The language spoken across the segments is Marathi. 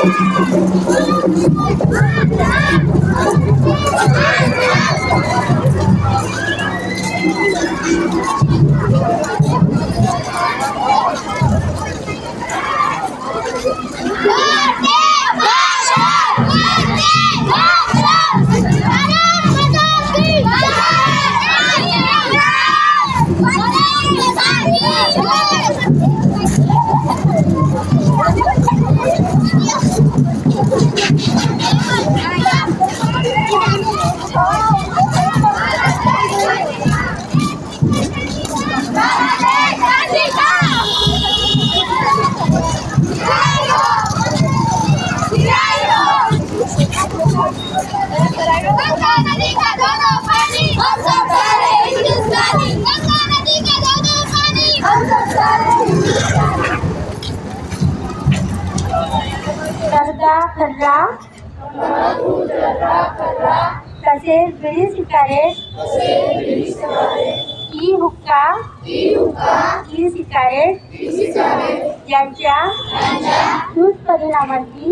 Thank you. खर्रा तसेच बिडी सिगारेट ई हुक्का ई सिगारेट यांच्या दुष्परिणामांची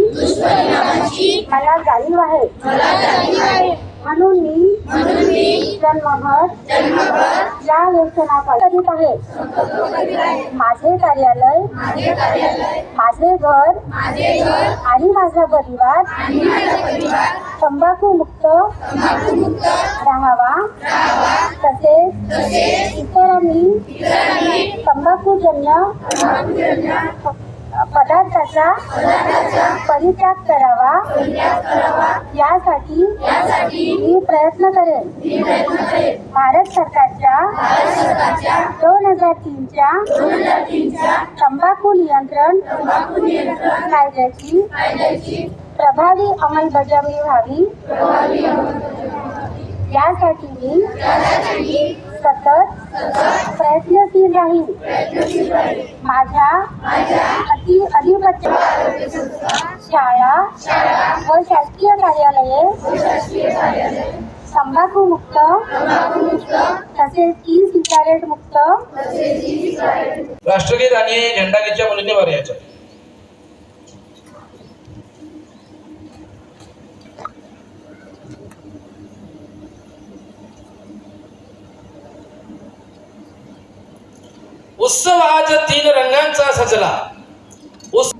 मला जाणीव आहे. म्हणून मी जन्मभर या व्यसनापासून करीत आहे. माझे कार्यालय माझे घर आणि माझा परिवार तंबाखू मुक्त राहावा. तसेच इतरांनी तंबाखूजन्य पदार्थाचा परित्याग करावा. यासाठी मी प्रयत्न करेन. भारत सरकारच्या दोन हजार तीनच्या तंबाखू नियंत्रण कायद्याची प्रभावी अंमलबजावणी व्हावी. यासाठी मी सतत प्रयत्नशील राहील माझ्या अति अधिपत्य शाळा व शासकीय कार्यालये तंबाखू मुक्त तसेच ई सिगारेट मुक्त राष्ट्रगीत आणि झेंडागीतच्या मुलींनी बरं उत्सव आज तीन रंगांचा सजला. उस-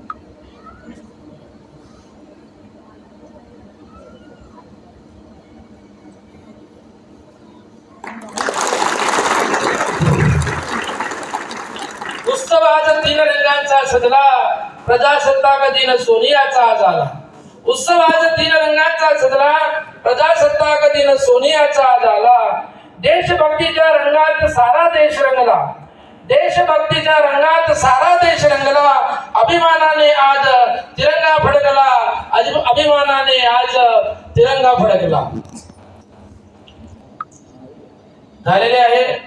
उत्सव आज तीन रंगांचा सजला. प्रजासत्ताक दिन सोनियाचा आज आला उत्सव आज तीन रंगांचा सजला. प्रजासत्ताक दिन सोनियाचा आज आला देशभक्तीच्या रंगात सारा देश रंगला. देशभक्तीच्या रंगात सारा देश रंगला. अभिमानाने आज तिरंगा फडकला. अभिमानाने आज तिरंगा फडकला. झालेले आहे.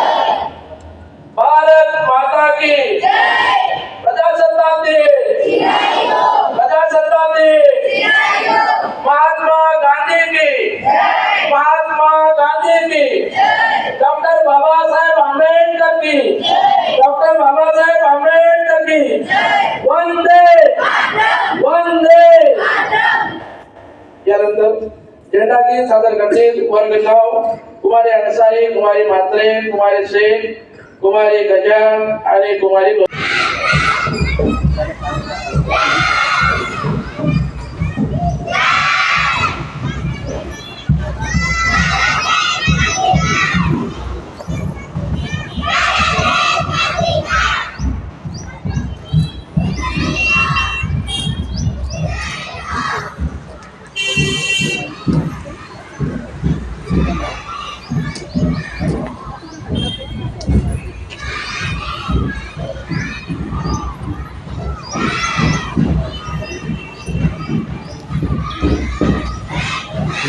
की डॉक्टर बाबासाहेब आंबेडकर की वंदे. वंदे. यानंतर झेंडा गीत सादर करतील. वर्ग नऊ. कुमारी अन्सारी कुमारी म्हात्रे कुमारी शेख कुमारी गजान आणि कुमारी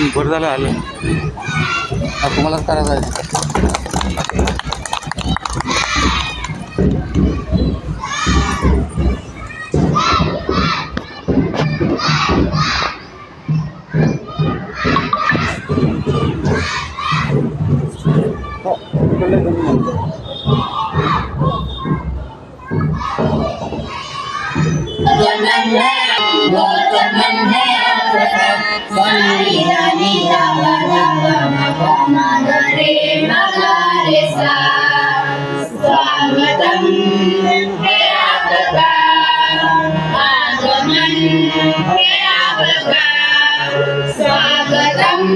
बरं झालं आलं हा, तुम्हालाच करायचं आहे स्वागतम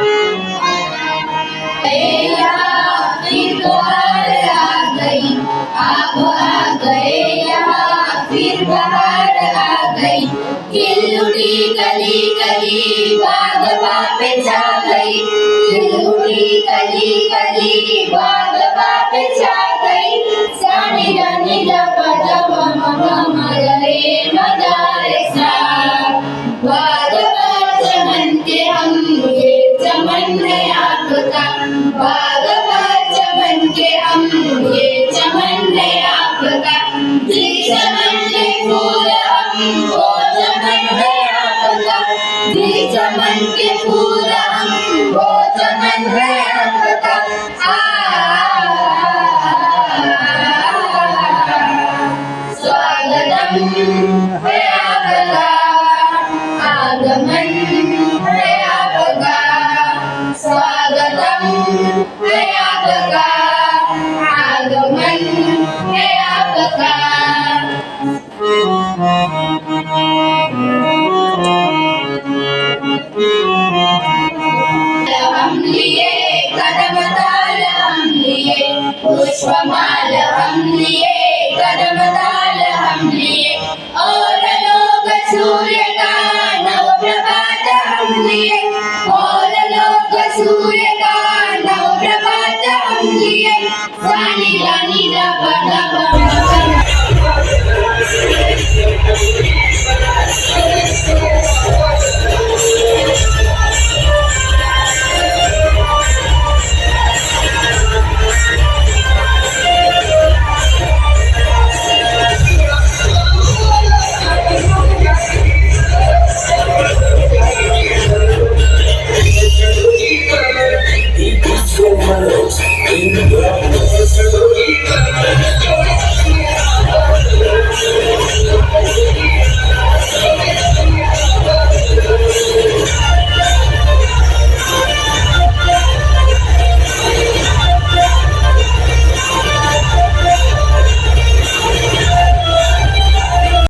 हे कली कली गली बाग बापे छा गई कली गली गली बाग बापे छा गई सानी रानी पद मम मम रे मदारे सा बाग चमन के हम ये चमन है आपका. बाग चमन के हम ये चमन है आपका. जी चमन के फूल हम वो चमन है चमन के फूल हम वो चमन है आपका आ, स्वागतम है आपका आगमन है आपका स्वागतम है आपका